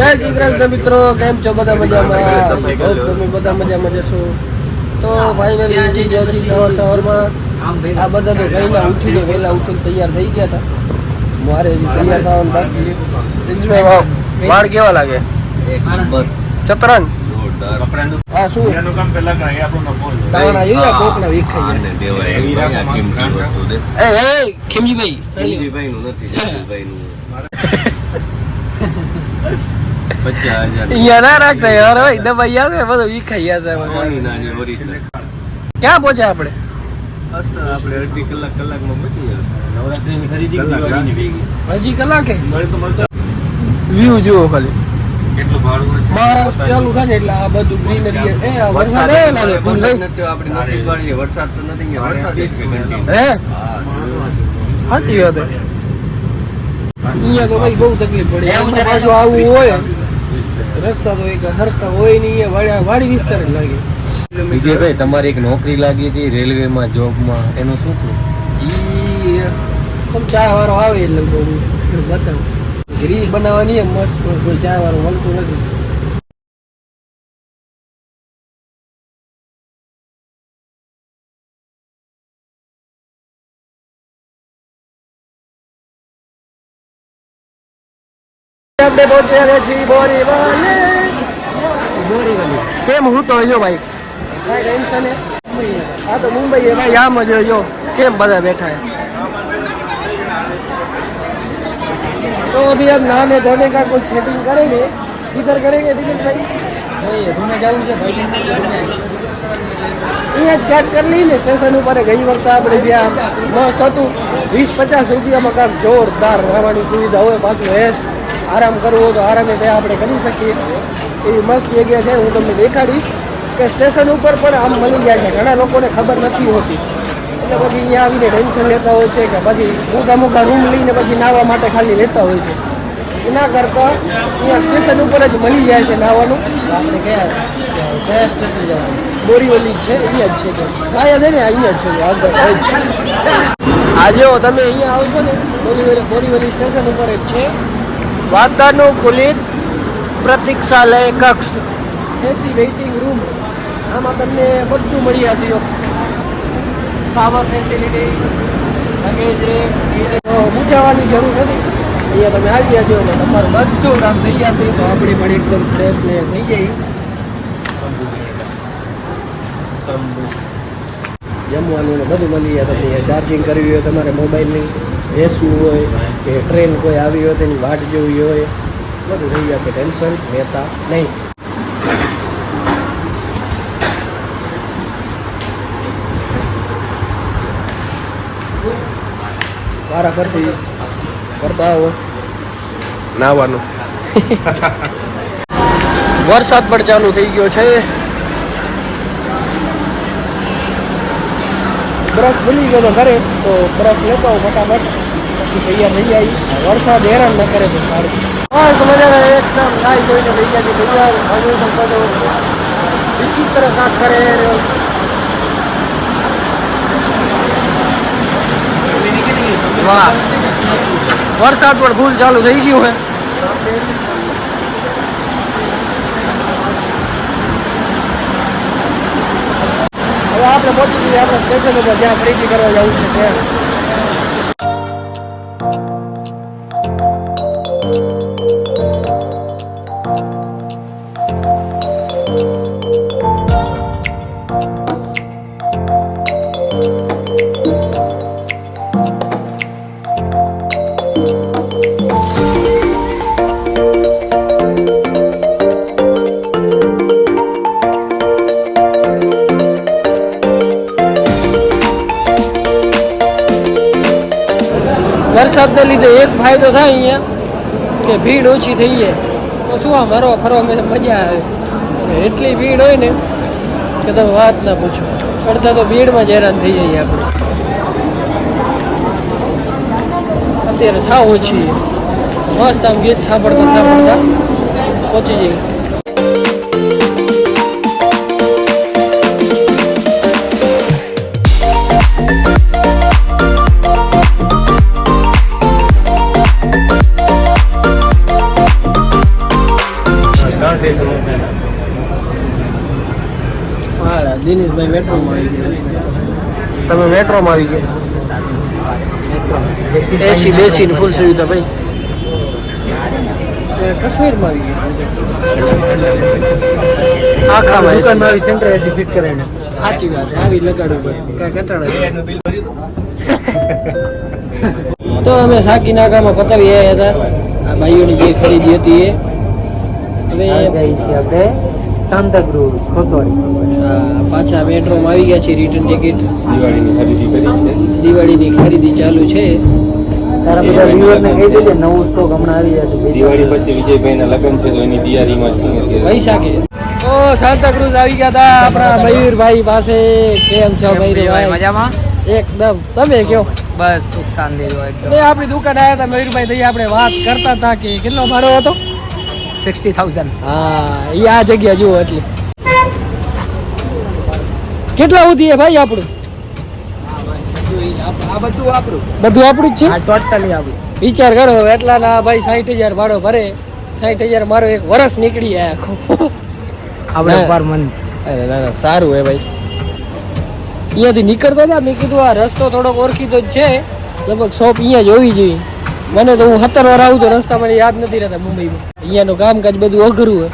જય શ્રી કૃષ્ણ મિત્રો કેમ છો બધા મજામાં? બહુ તમે બધા મજામાં જશો. તો ફાઇનલી ઉઠી ગયા છીએ સવાર સવારમાં આ બધા તો ગયેલા ઉઠીને વહેલા ઉઠીને તૈયાર થઈ ગયા હતા. મારે તૈયાર થવાનું બાકી વાવ વાળ કેવા લાગે? ચતરંગ આ શું? જોયા કોકના વિખાઈ એ એ ખીમજીભાઈ. અહીંયા ના રાખતા યાર ભાઈ આવે બધું વિખાઈ જશે ક્યાં પહોંચ્યા આપણે? હજી કલાકે? વ્યૂ જુઓ ખાલી. મહારાષ્ટ્ર ચાલુ થાય એટલે આ બધું ગ્રીનરી એ વરસાદ તો નથી વરસાદ. હે. સાચી વાત. અહીંયા તો ભાઈ બહુ તકલીફ પડે. એમ બાજુ આવું હોય રસ્તા તો એક હરખા હોય નહીં એ વાડી વાડી વિસ્તાર જ લાગે. વિજયભાઈ તમારી એક નોકરી લાગી હતી રેલવેમાં જોબમાં એનું શું થયું? ઈ ચા વાળો આવે એટલે બહુ. બતાવું. રીલ બનાવવાની મસ્ત કોઈ ચા વાળો મળતું નથી. આપણે પહોંચ્યા છીએ બોરીવલી બોરીવલી કેમ હું તો જો ભાઈ કાંઈ ટેન્શન હે હા તો મુંબઈ है भाई આમ જ જો કેમ બધા बैठा है तो अभी हम नहाने धोने का कुछ सेटिंग करेंगे किधर करेंगे दिनेश भाई અહીંયા જ ચેક કરી લઈને સ્ટેશન ઉપર ગઈ વખતે આપણે જ્યાં મસ્ત હતું વીસ પચાસ રૂપિયામાં કાંક જોરદાર રહેવાની સુવિધા હોય પાછું હેસ આરામ કરવો હોય તો આરામે ત્યાં આપણે કરી શકીએ. એવી મસ્ત જગ્યા છે હું તમને દેખાડીશ કે સ્ટેશન ઉપર પણ આમ મળી જાય છે. ઘણા લોકોને ખબર નથી હોતી. એટલે પછી અહીંયા આવીને ટેન્શન લેતા હોય છે કે પછી મોટા મોટા રૂમ લઈને પછી નાહવા માટે ખાલી લેતા હોય છે. એના કરતાં અહીંયા સ્ટેશન ઉપર જ મળી જાય છે નાહવાનું. આપણે કયા? કયા સ્ટેશન જવાનું? બોરીવલી છે અહીંયા જ છે. કે શાયદ ને અહીંયા જ છે. આજે તમે અહીંયા આવશો ને બોરીવલી બોરીવલી સ્ટેશન ઉપર જ છે. વાતાનુકૂલિત પ્રતીક્ષાલય કક્ષ. એસી વેઇટિંગ રૂમ આમાં તમને બધું મળી હશે પાવર ફેસિલિટી લગેજ રેક પૂછાવાની જરૂર નથી. અહીંયા તમે આવી જજો ને તમારું બધું કામ થઈ જશે તો આપણે પણ એકદમ ફ્રેશ ને થઈ જઈએ. જમવાનું ને બધું મળી જાય. તમને ચાર્જિંગ કરવી હોય, તમારે મોબાઈલની બેસવું હોય? કે ટ્રેન કોઈ આવી હોય તેની વાટ જોવી હોય બધું થઈ જશે ટેન્શન લેતા નહીં. મારા પરથી કરતા આવો. નાવાનું. વરસાદ પણ ચાલુ થઈ ગયો છે. બ્રશ ભૂલી ગયો તો ઘરે તો બ્રશ લેતા આવું ફટાફટ. પછી તૈયાર થઈ જાય વરસાદ હેરાન ન કરે તો સારું બસ મજા એકદમ નાઈ જોઈને થઈ ગયા છે તૈયાર હવે તો બધો વિચિત્ર કાંક કરે વાહ વરસાદ પણ ફૂલ ચાલુ થઈ ગયું હે હવે આપણે પહોંચી જઈએ આપણે સ્ટેશન ઉપર જ્યાં ખરીદી કરવા જવું છે ત્યાં ફાયદો થાય અહીંયા, કે ભીડ ઓછી થઈ જાય. તો શું આ ફરવા ફરવા મજા આવે? એટલી ભીડ હોય ને, કે તમે વાત ના પૂછો. અડધા તો ભીડમાં જ હેરાન થઈ જઈએ આપણે. અત્યારે સાવ ઓછી. મસ્ત આમ ગીત સાંભળતા સાંભળતા પહોંચી જઈએ. દિનેશભાઈ મેટ્રોમાં આવી ગયા. તમે મેટ્રોમાં આવી ગયા? એસી બેસીને ફૂલ સુવિધા ભાઈ. કાશ્મીરમાં આવી ગયા. આખામાં દુકાનમાં આવી સેન્ટર એસી ફિટ કરાવીને. સાચી વાત આવી લગાડવું પડે કાંઈ કંટાળો તો અમે સાકી નાકામાં પતાવી આવ્યા હતા. આ ભાઈઓની જે ખરીદી હતી એ. હવે જઈશું આપણે. સાંતાક્રુઝ ખોતવાડી આ પાછા મેટ્રોમાં આવી ગયા છે રિટર્ન ટિકિટ દિવાળીની ખરીદી કરી છે. દિવાળીની ખરીદી ચાલુ છે. તારા બધા વ્યુઅરને કહી દેજે નવું સ્ટોક હમણાં આવી જશે દિવાળી પછી વિજયભાઈના લગ્ન છે તો એની તૈયારીમાં છીએ અત્યારે. વૈશાખે ઓ આવી ગયા હતા આપણા મયુરભાઈ પાસે. કેમ છો મયુરભાઈ? મજામાં? એકદમ. તમે કયો? બસ સુખ શાંતિ હોય આપણી દુકાન આવ્યા હતા મયુરભાઈ તો આપણે વાત કરતા હતા કે કેટલો ભાડો હતો? સિક્સટી થાઉઝન્ડ હા એ આ જગ્યા જુઓ એટલે. કેટલા સુધી ભાઈ આપણું? બધું આપણું બધું આપણું જ છે? ટોટલી આપણું. વિચાર કરો એટલા ના ભાઈ સાઠ હજાર ભાડો ભરે. સાઠ હજાર મારો એક વર્ષ નીકળી જાય આખો. આપણે પર મંથ અરે ના ના સારું હે ભાઈ. અહીંયાથી નીકળતા હતા મેં કીધું આ રસ્તો થોડોક ઓળખીતો જ છે. લગભગ શોપ અહીંયા જ હોવી જોઈએ. મને તો હું સત્તર વાર આવું તો રસ્તા મને યાદ નથી રહેતા મુંબઈમાં. અહીંયાનું કામકાજ બધું અઘરું હોય.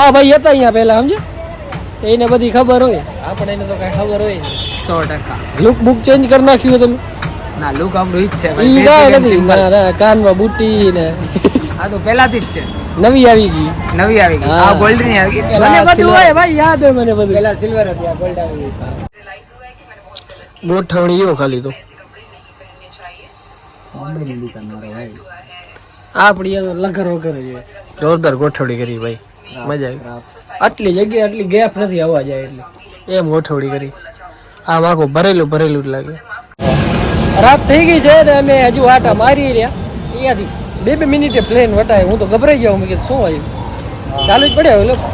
આ ભાઈ હતા અહીંયા પહેલા સમજે તો એને બધી ખબર હોય. આપણે એને તો કાંઈ ખબર હોય સો ટકા. લુક બુક ચેન્જ કરી નાખ્યું તમે? ના લુક આપણું ઈ જ છે ઈ કાંઈ નથી. ના ના કાનમાં બુટ્ટી ને આ તો પહેલાથી જ છે. નવી આવી ગઈ. નવી આવી ગઈ. આ ગોલ્ડની આવી ગઈ. મને બધું હોય ભાઈ યાદ હોય મને બધું. પેલા સિલ્વર હતી આ ગોલ્ડ આવી ગઈ. ગોઠવણી એવો ખાલી તો. આપણી લખર વગર જોરદાર ગોઠવણી કરી ભાઈ. મજા આવી. આટલી જગ્યા આટલી ગેપ નથી આવવા જાય એટલે. એમ ગોઠવણી કરી. આમ આખું ભરેલું ભરેલું જ લાગે. રાત થઈ ગઈ છે ને અમે હજુ આટા મારી રહ્યા. અહીંયાથી બે બે મિનિટે પ્લેન વટાય. હું તો ગભરાઈ ગયો મેં કીધું શું આવ્યું ચાલુ જ પડ્યા હોય લોકો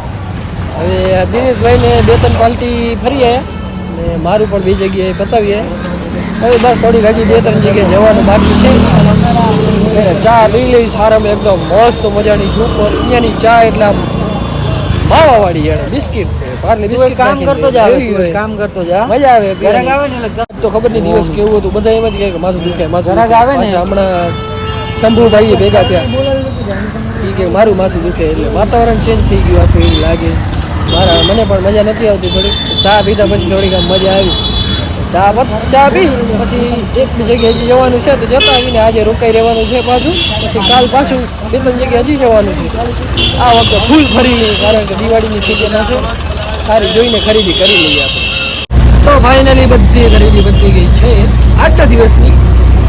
હવે દિનેશભાઈને બે ત્રણ પાલટી ફરી આવ્યા ને મારું પણ બે જગ્યાએ બતાવીએ હવે બસ થોડીક હજી બે ત્રણ જગ્યાએ જવાનું બાકી છે. ચા પી લઈ સારામાં એકદમ મસ્ત મજાની સુપર અહીંયાની ચા એટલે આમ માવાવાળી જાણે બિસ્કિટ પાર્લે બિસ્કિટ કામ કરતો જા કામ કરતો જા. મજા આવે ઘરે આવે ને તો ખબર નહીં દિવસ કેવું હતું બધા એમ જ કહે કે માથું દુખે માથું ઘરે. આવે ને. હમણાં શંભુભાઈ ભેગા થયા. એ કે મારું માથું દુખે એટલે વાતાવરણ ચેન્જ થઈ ગયું આખું એવું લાગે. મારા મને પણ મજા નથી આવતી થોડીક. ચા પીધા પછી થોડીક આમ મજા આવી. પત- ચા પી પછી એક જગ્યાએ હજી જવાનું છે તો જતા આવીને આજે રોકાઈ રહેવાનું છે પાછું. પછી કાલ પાછું બે ત્રણ જગ્યાએ હજી જવાનું છે. આ વખતે ફૂલ ફરી કારણ કે દિવાળીની સિઝન હશે. સારી જોઈને ખરીદી કરી લઈએ આપણે. તો ફાઇનલી બધી ખરીદી બધી ગઈ છે. આટલા દિવસની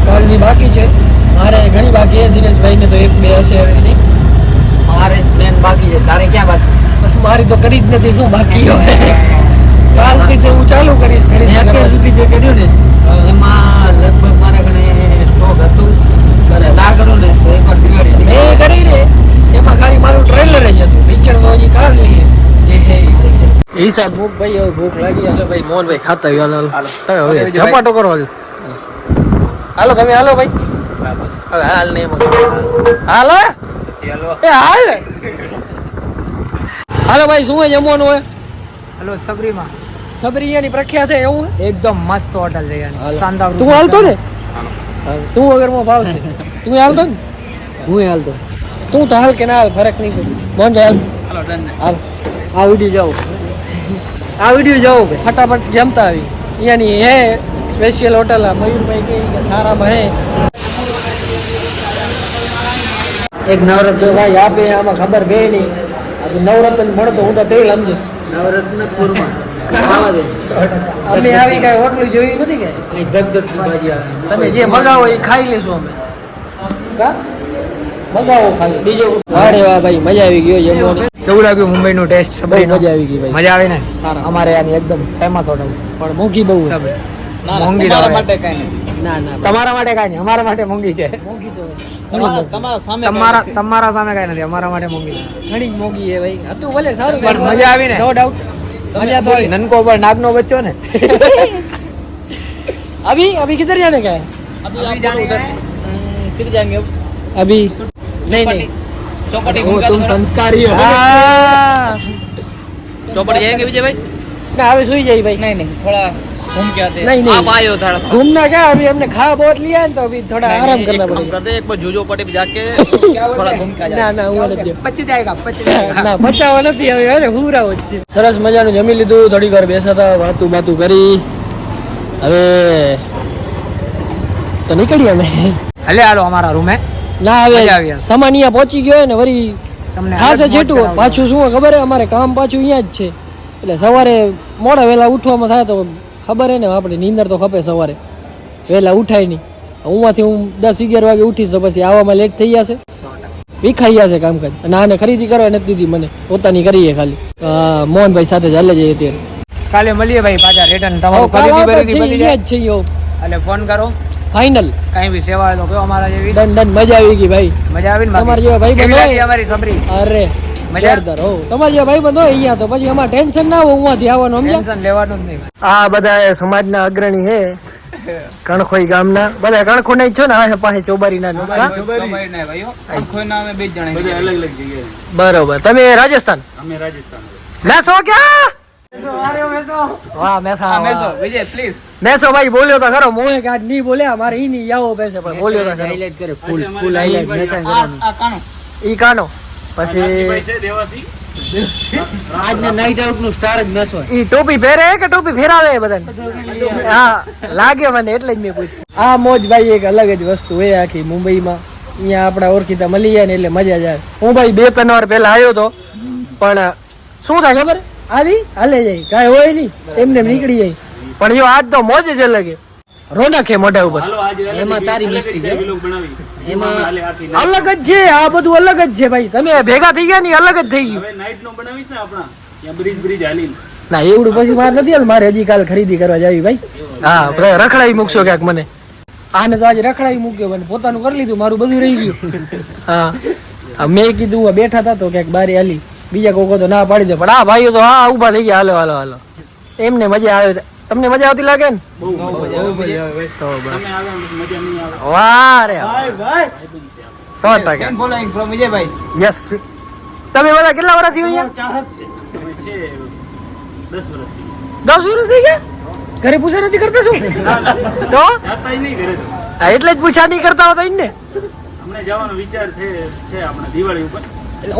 કાલની બાકી છે. મારે ઘણી બાકી છે. દિનેશભાઈને તો એક બે હશે એની મારે પ્લેન બાકી છે. તારે ક્યાં બાકી? મારી તો કરી જ નથી. શું બાકી હવે કાલથી તો હું ચાલુ કરીશ મેં અત્યાર સુધી જે કર્યું ને એમાં લગભગ મારા ઘણે સ્ટોક હતું. ના કરું ને તો એકવાર દિવાળી એ કરી રે એમાં ખાલી મારું ટ્રેલર જ હતું. પિક્ચર તો હજી કાલ લઈએ હિસાબ ભૂખ ભાઈ હવે ભૂખ લાગી. હાલો ભાઈ મોહનભાઈ ખાતા આવ્યો હાલો હાલો. હવે ઝપાટો કરો હાલ. હાલો તમે હાલો ભાઈ. હવે હાલ નહીં હાલો? એ હાલ. હાલો ભાઈ શું હોય જમવાનું હોય? હલો સબરીમાં. સબરિયાની પ્રખ્યાત છે એવું એકદમ મસ્ત હોટલ છે યાર. શાનદાર તું હાલતો ને? તું વગર મો ભાવ છે. તું હાલતો ને? હું હાલતો. તું તો હાલ કે ના હાલ ફરક નહીં પડે. મોહનભાઈ હાલ. હાલો ડન હાલ. આ વીડિયો જાઓ. આ વીડિયો જાઓ ફટાફટ જમતા આવી. અહીંયાની હે સ્પેશિયલ હોટલ આ મયુરભાઈ કે સારામાં હે. એક નવરત જો ભાઈ આપે આમાં ખબર બે નહીં. તો નવરત્ન મળતો હું તો તેલ સમજીશ નવરત્ન કુરમા. અમે આવી કાંઈ હોટલું જોયું નથી કે ધક ધક ભાજી આવે. તમે જે મગાવો એ ખાઈ લેશું અમે. મગાવો ખાલી બીજો અરે વાહ ભાઈ મજા આવી ગયો જમવાની કેવું લાગ્યું મુંબઈનું ટેસ્ટ? મજા આવી ગઈ ભાઈ. મજા આવી ને? અમારે આની એકદમ ફેમસ હોટલ પણ મોંઘી બહુ ના, મોંઘી તમારા માટે કઈ નહીં ના ના તમારા માટે કઈ નહીં. અમારા માટે મોંઘી છે. મોંઘી તો તમારા તમારા સામે કઈ નથી. અમારા માટે મોંઘી. ઘણી મોંઘી છે ભાઈ. હતું ભલે સારું પણ મજા આવી ને? નો ડાઉટ ननको पर नाग नो बच्चों ने अभी अभी किधर जाने का है अभी, जाने का है जाएँगे अभी नहीं नहीं चौपटी तुम संस्कारी हो चौपट जाएँगे विजय भाई ના હવે સુઈ જાય भाई नहीं नहीं थोड़ा घूम के आते हैं नहीं, नहीं। आप आए हो थोड़ा घूमना क्या अभी हमने खा बहुत लिया है तो अभी थोड़ा नहीं, आराम नहीं, करना एक काम पड़ेगा करते हैं, एक बार जूजो पट्टी पे जाके थोड़ा घूम के आ ના जाए ના હું નથી જતો. पच जाएगा पच ના બચાવવા નથી હવે અરે હુરાવો જ છે સરસ મજાનું જમી લીધું થોડીક વાર બેસા હતા વાતું બાતું કરી હવે તો નીકળીએ અમે हले हालो हमारा रूम है ના મજા આવી હવે હશે. સામાન અહીંયા પહોંચી ગયો હોય ને વળી તમને ખાસ અલગ મોજ છેટું કરાવજો. પાછું શું હોય ખબર હે અમારે કામ પાછું અહીંયા જ છે એટલે સવારે મોડા વહેલા ઉઠવામાં થાય તો ખબર હે ને આપણે નીંદર તો ખપે સવારે. વહેલા ઉઠાય નહીં. હુંમાંથી હું દસ અગિયાર વાગે ઉઠીશ તો પછી આવવામાં લેટ થઈ જશે. વિખાઈ જશે કામકાજ. અને આને ખરીદી કરવા નથી દીધી મને. પોતાની કરીએ ખાલી. મોહનભાઈ સાથે ચાલે જઈએ અત્યારે. કાલે મળીએ ભાઈ પાછા રિટર્ન તમારું ખરીદી બરીદી બધી જાય? છે યો એટલે ફોન કરો. ફાઇનલ કઈ બી સેવા હોય તો કયો અમારા જેવી. ડન ડન મજા આવી ગઈ ભાઈ. મજા આવી ને તમારા જેવા ભાઈ હોય? અમારી સબરી અરે? જોરદાર હો તમારા ભાઈ બંધ અહીંયા તો પછી અમારે ટેન્શન ના હોય ઉવાથી આવવાનું સમજ્યા? ટેન્શન લેવાનું જ નહીં આ બધા સમાજના અગ્રણી છે કણખોઈ ગામના. બધા કણખો નહીં છો ને આ પાસે ચોબારીના કા? ચોબારી ના ભાઈઓ આંખોય ના અમે બે જ જણા બરોબર. તમે રાજસ્થાન? અમે રાજસ્થાન. મેસો ક્યાં? વાહ હા મેસા. મેસો વિજય પ્લીઝ મેસો ભાઈ બોલ્યો તો ખરો. મોહે કાઢ નહીં બોલ્યા મારે ઈ નહીં આવો બેસે પણ બોલ્યો તો હાઈલાઈટ કરે ફૂલ ફૂલ હાઈલાઈટ આ કાનો? ઈ કાનો? પછી આજના નાઈટ આઉટનું સ્ટાર જ મેસો ઈ ટોપી પહેરે કે ટોપી ફેરાવે બધાને? હા લાગે મને એટલે જ મેં પૂછ્યું. આ મોજ ભાઈ એક અલગ જ વસ્તુ હોય આખી મુંબઈમાં. અહીંયા આપણા ઓળખીતા મળી જાય ને એટલે મજા જાય હું ભાઈ બે ત્રણ વાર પહેલા આવ્યો તો પણ શું થાય ખબર? આવી? હાલે જાય. કાંઈ હોય નહીં. એમને નીકળી જાય. પણ જો આજ તો મોજ જ અલગ છે. રોનક છે મોઢા ઉપર. હાલો એમાં તારી મિસ્ટેક છે. એમાં અલગ જ છે આ બધું અલગ જ છે ભાઈ. તમે ભેગા થઈ ગયા ને અલગ જ થઈ ગયું. હવે નાઈટ નો બનાવીશ ને આપણા. ત્યાં બ્રિજ બ્રિજ હાલીને. ના એવડું પછી મારે નથી હાલ મારે હજી કાલ ખરીદી કરવા જાવી ભાઈ. હા રખડાઈ મૂકશો ક્યાંક મને. આને તો આજે રખડાઈ મૂક્યો મને પોતાનું કરી લીધું મારું બધું રહી ગયું. હા. મેં કીધું બેઠા હતા તો ક્યાંક બારી હાલી. બીજા કોકો તો ના પાડી દે. પણ આ ભાઈઓ તો હા ઊભા થઈ ગયા. હાલો હાલો હાલો. એમને મજા આવે. તમને મજા આવતી લાગે ને? બહુ મજા આવે. તો બસ. તમે આવે મજા નહીં આવે. વાહ રે સો ટકા. કેમ ફોલોઈંગ ફ્રોમ વિજયભાઈ યસ તમે બધા કેટલા વર્ષથી અહીંયા? ચાહક છે. અમે છે દસ વર્ષ થઈ ગયા? ઘરે પૂછા નથી કરતા શું? તો? જાતા નહીં ઘરે તો. હા, એટલે જ પૂછા નહીં કરતા હોતા ને અમને જવાનો વિચાર છે છે આપણે દિવાળી ઉપર.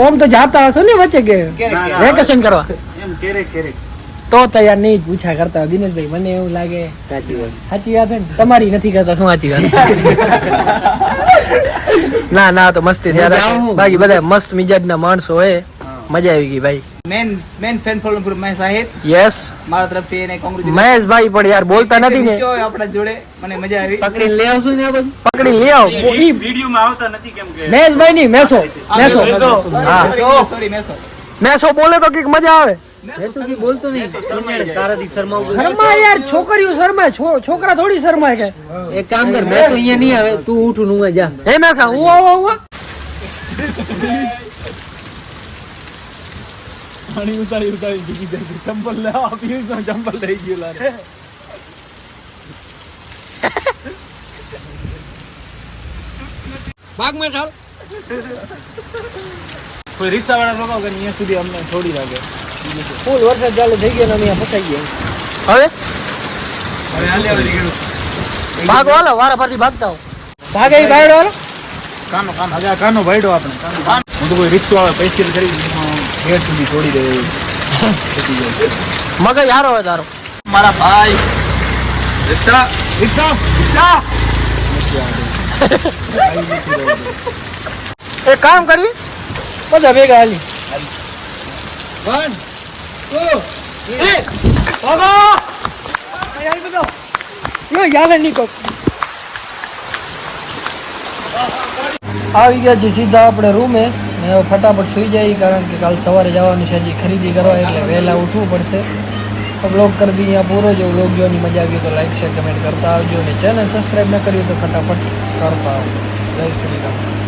ઓમ તો જાતા હશો ને વચ્ચે કે વેકેશન કરવા? એમ ક્યારેક ક્યારેક. તો તૈયાર નહીં પૂછા કરતા દિનેશભાઈ મને એવું લાગે. સાચી વાત. સાચી વાત છે ને? તમારી નથી કરતા શું સાચી વાત? ના ના તો મસ્તી. બાકી બધા મસ્ત મિજાજના માણસો હોય. મજા આવી ગઈ ભાઈ. Man man fan following group Mahesh સાહેબ. યસ મારા તરફથી એને કોંગ્રેચ્યુલેશન મહેશભાઈ પણ યાર બોલતા નથી ને. આપણા જોડે મને મજા આવી. પકડી લે આવશો ને આ બધું પકડી લે આવો. ઈ વિડીયોમાં આવતા નથી કેમ કે મહેશભાઈ નહીં મેસો મેસો હા. સોરી મેસો મેસો બોલે તો કંઈક મજા આવે. મેસો બોલતો નહીં. સુનિયાળ તારાથી શરમાવું શર્મા યાર છોકરીઓ શર્માય છોકરા થોડી શર્માય કે. એક કામ કર મેસો અહીંયા નહીં આવે. તું ઉઠું નું જા. હે મેસા હું આવો હું આવો. ભાગ મેં કોઈ રિક્ષા વાળા લોકો કે અહીંયા સુધી અમને થોડી લાગે ફૂલ વરસાદ ચાલુ થઈ ગયો ને અમે અહીંયા ફસાઈ ગયા. હવે? હવે હાલે હવે નીકળું. ભાગો હાલો વારા ફરતી ભાગતા હો. ભાગે ભાઈડો હાલો. કાનો કાનો. આજે આ કાનો ભાઈડો આપણે હું તો કોઈ રિક્ષો આવે પૈસા કરી ઘેર સુધી છોડી દે. મગજ હારો હોય તારો. મારા ભાઈ. રિક્ષા. રિક્ષા. રિક્ષા. એક કામ કરી બધા ભેગા હાલી. કોક આવી ગયા છે સીધા આપણે રૂમે. ને ફટાફટ સુઈ જાય, કારણ કે કાલ સવારે જવાનું છે, હજી ખરીદી કરવા, એટલે વહેલા ઉઠવું પડશે. બ્લોગ કરી દઈએ પૂરો. જો બ્લોગ જોવાની મજા આવી તો લાઈક શેર કમેન્ટ કરતા આવજો. અને ચેનલ સબસ્ક્રાઈબ ન કર્યું તો ફટાફટ કરતા આવજો. જય શ્રી રામ.